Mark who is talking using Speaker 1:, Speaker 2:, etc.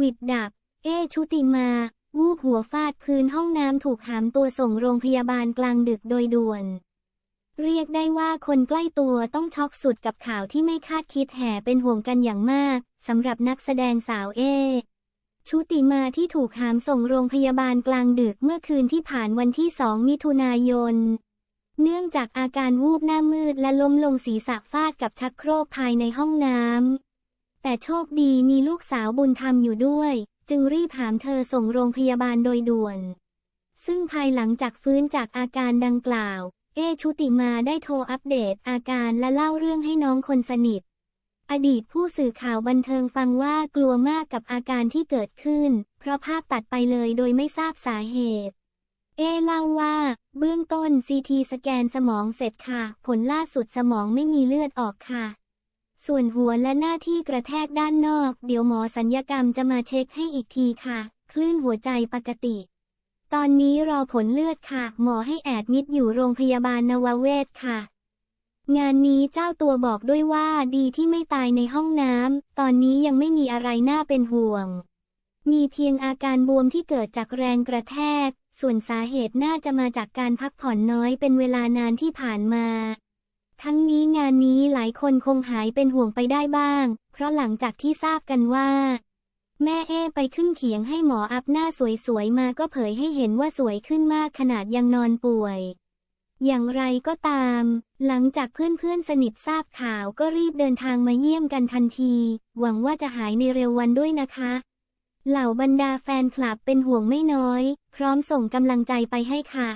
Speaker 1: วิดดับ เอชุติมา วูบหัวฟาดพื้นห้องน้ำถูกหามตัวส่งโรงพยาบาลกลางดึกโดยด่วน เรียกได้ว่าคนใกล้ตัวต้องช็อกสุดกับข่าวที่ไม่คาดคิดแห่เป็นห่วงกันอย่างมากสำหรับนักแสดงสาวเอชุติมาที่ถูกหามส่งโรงพยาบาลกลางดึกเมื่อคืนที่ผ่านวันที่สองมิถุนายน เนื่องจากอาการวูบหน้ามืดและล้มลงศีรษะฟาดกับชักโครกภายในห้องน้ำ แต่โชคดีมีลูกสาวบุญธรรมอยู่ด้วย จึงรีบหามเธอส่งโรงพยาบาลโดยด่วน ซึ่งภายหลังจากฟื้นจากอาการดังกล่าว เอชุติมาได้โทรอัปเดตอาการและเล่าเรื่องให้น้องคนสนิท อดีตผู้สื่อข่าวบันเทิงฟังว่ากลัวมากกับอาการที่เกิดขึ้น เพราะภาพตัดไปเลยโดยไม่ทราบสาเหตุเอเล่าว่า เบื้องต้นซีทีสแกนสมองเสร็จค่ะ ผลล่าสุดสมองไม่มีเลือดออกค่ะ ส่วนหัวและหน้าที่กระแทกด้านนอก เดี๋ยวหมอสัญญกรรมจะมาเช็คให้อีกทีค่ะ คลื่นหัวใจปกติ ตอนนี้รอผลเลือดค่ะ หมอให้แอดมิดอยู่โรงพยาบาลนวเวศค่ะ งานนี้เจ้าตัวบอกด้วยว่าดีที่ไม่ตายในห้องน้ำ ตอนนี้ยังไม่มีอะไรน่าเป็นห่วง มีเพียงอาการบวมที่เกิดจากแรงกระแทก ส่วนสาเหตุน่าจะมาจากการพักผ่อนน้อยเป็นเวลานานที่ผ่านมาานนี้หลายคนคงหายเป็นห่วงไปได้บ้าง เพราะหลังจากที่ทราบกันว่า แม่เอไปขึ้นเขียงให้หมออัพหน้าสวยๆมาก็เผยให้เห็นว่าสวยขึ้นมากขนาดยังนอนป่วย อย่างไรก็ตาม หลังจากเพื่อนๆสนิททราบข่าวก็รีบเดินทางมาเยี่ยมกันทันที หวังว่าจะหายในเร็ววันด้วยนะคะ เหล่าบรรดาแฟนคลับเป็นห่วงไม่น้อย พร้อมส่งกำลังใจไปให้ค่ะ